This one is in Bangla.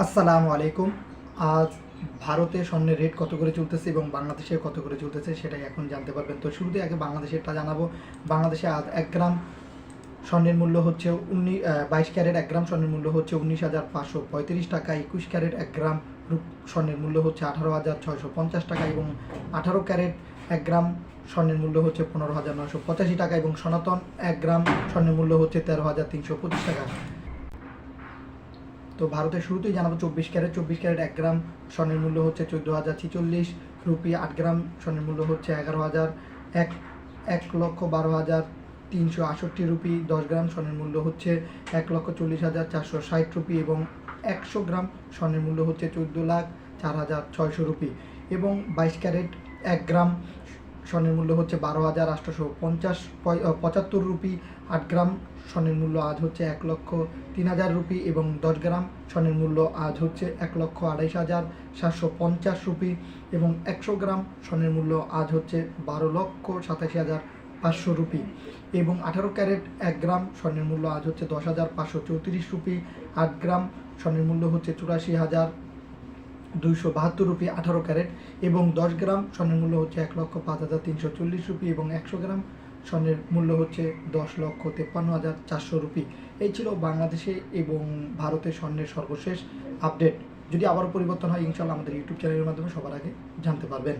আসসালামু আলাইকুম। আজ ভারতে স্বর্ণের রেট কত করে চলতেছে এবং বাংলাদেশে কত করে চলতেছে সেটাই এখন জানতে পারবেন। তো শুরুতে আগে বাংলাদেশেরটা জানাব। বাংলাদেশে আজ এক গ্রাম স্বর্ণের মূল্য হচ্ছে উনিশ বাইশ ক্যারেট, এক গ্রাম স্বর্ণের মূল্য হচ্ছে উনিশ হাজার পাঁচশো পঁয়ত্রিশ টাকা। একুশ ক্যারেট, এক গ্রাম স্বর্ণের মূল্য হচ্ছে আঠারো হাজার ছয়শো পঞ্চাশ টাকা এবং আঠারো ক্যারেট, এক গ্রাম স্বর্ণের মূল্য হচ্ছে পনেরো হাজার নয়শো পঁচাশি টাকা এবং সনাতন এক গ্রাম স্বর্ণের মূল্য হচ্ছে তেরো হাজার তিনশো পঁচিশ টাকা। তো ভারতের শুরুতেই জানাব চব্বিশ ক্যারেট। চব্বিশ ক্যারেট এক গ্রাম, স্বর্ণের মূল্য হচ্ছে চোদ্দ হাজার ছিচল্লিশ। রুপি আট গ্রাম, স্বর্ণের মূল্য হচ্ছে এগারো হাজার। এক এক লক্ষ বারো হাজার তিনশো আষট্টি রুপি, দশ গ্রাম, স্বর্ণের মূল্য হচ্ছে এক লক্ষ চল্লিশ হাজার চারশো ষাট রুপি এবং একশো গ্রাম, স্বর্ণের মূল্য হচ্ছে চোদ্দ লাখ চার হাজার ছয়শো রুপি এবং বাইশ ক্যারেট এক গ্রাম স্বর্ণের মূল্য হচ্ছে বারো হাজার আটশোশো পঞ্চাশ পঁচাত্তর রুপি, আট গ্রাম স্বর্ণের মূল্য আজ হচ্ছে এক লক্ষ তিন হাজার রুপি এবং দশ গ্রাম স্বর্ণের মূল্য আজ হচ্ছে এক লক্ষ আড়াইশ হাজার সাতশো পঞ্চাশ রুপি এবং একশো গ্রাম স্বর্ণের মূল্য আজ হচ্ছে বারো লক্ষ সাতাশি হাজার পাঁচশো রুপি এবং আঠারো ক্যারেট এক গ্রাম স্বর্ণের মূল্য আজ হচ্ছে দশ হাজার পাঁচশো চৌত্রিশ রুপি, আট গ্রাম স্বর্ণের মূল্য হচ্ছে চুরাশি হাজার দুইশো বাহাত্তর রুপি আঠারো ক্যারেট এবং দশ গ্রাম স্বর্ণের মূল্য হচ্ছে এক লক্ষ পাঁচ হাজার তিনশো চল্লিশ রুপি এবং একশো গ্রাম স্বর্ণের মূল্য হচ্ছে দশ লক্ষ তেপ্পান্ন হাজার চারশো রুপি। এই ছিল বাংলাদেশে এবং ভারতে স্বর্ণের সর্বশেষ আপডেট। যদি আবারও পরিবর্তন হয় ইনশাল্লাহ আমাদের ইউটিউব চ্যানেলের মাধ্যমে সবার আগে জানতে পারবেন।